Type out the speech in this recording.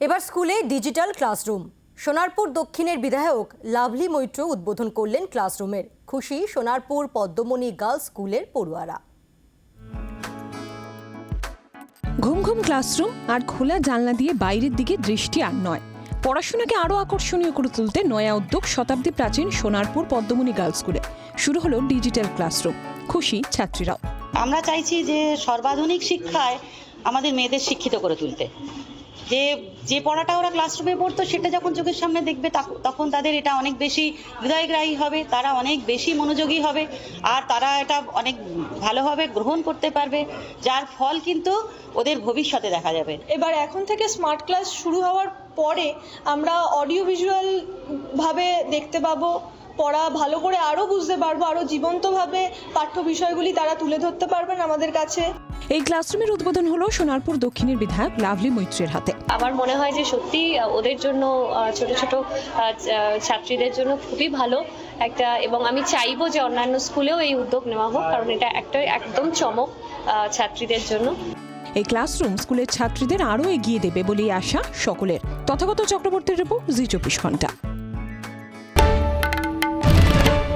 এবার স্কুলে digital classroom. Sonarpur দক্ষিণের বিধায়ক লাভলি মৈত্র উদ্বোধন করলেন ক্লাসরুমের। খুশি সোনারপুর পদ্মমণি গার্লস স্কুলের পড়ুয়ারা। ঘুম ঘুম ক্লাসরুম আর খোলা জানলা দিয়ে বাইরের দিকে দৃষ্টি আর নয়। পড়াশোনাকে আরও আকর্ষণীয় করে তুলতে নয়া উদ্যোগ শতাব্দী প্রাচীন সোনারপুর পদ্মমণি গার্লস স্কুলে। শুরু হলো ডিজিটাল ক্লাসরুম। খুশি ছাত্রীরাও। আমরা চাইছি যে সর্বাধুনিক শিক্ষায় আমাদের মেয়েদের শিক্ষিত করে তুলতে। যে যে পড়াটা ওরা ক্লাসরুমে পড়তো, সেটা যখন চোখের সামনে দেখবে তখন তাদের এটা অনেক বেশি হৃদয়গ্রাহী হবে, তারা অনেক বেশি মনোযোগী হবে, আর তারা এটা অনেক ভালোভাবে গ্রহণ করতে পারবে, যার ফল কিন্তু ওদের ভবিষ্যতে দেখা যাবে। এবার এখন থেকে স্মার্ট ক্লাস শুরু হওয়ার পরে আমরা অডিও ভিজুয়াল ভাবে দেখতে পাবো পড়া ভালো করে আরও বুঝতে পারব আরও জীবন্তভাবে পাঠ্য বিষয়গুলি তারা তুলে ধরতে পারবেন আমাদের কাছে। এই ক্লাসরুমের উদ্বোধন হলো সোনারপুর দক্ষিণের বিধায়ক লাভলি মৈত্রের হাতে। আমার মনে হয় যে সত্যি ওদের জন্য ছোট ছোট ছাত্রীদের জন্য খুবই ভালো একটা এবং আমি চাইব যে অন্যান্য স্কুলেও এই উদ্যোগ নেওয়া হোক কারণ এটা একটা একদম চমক আহ, ছাত্রীদের জন্য। এই ক্লাসরুম স্কুলের ছাত্রীদের আরও এগিয়ে দেবে বলেই আশা সকলের। তথাগত চক্রবর্তীর রিপোর্ট জি চব্বিশ ঘণ্টা।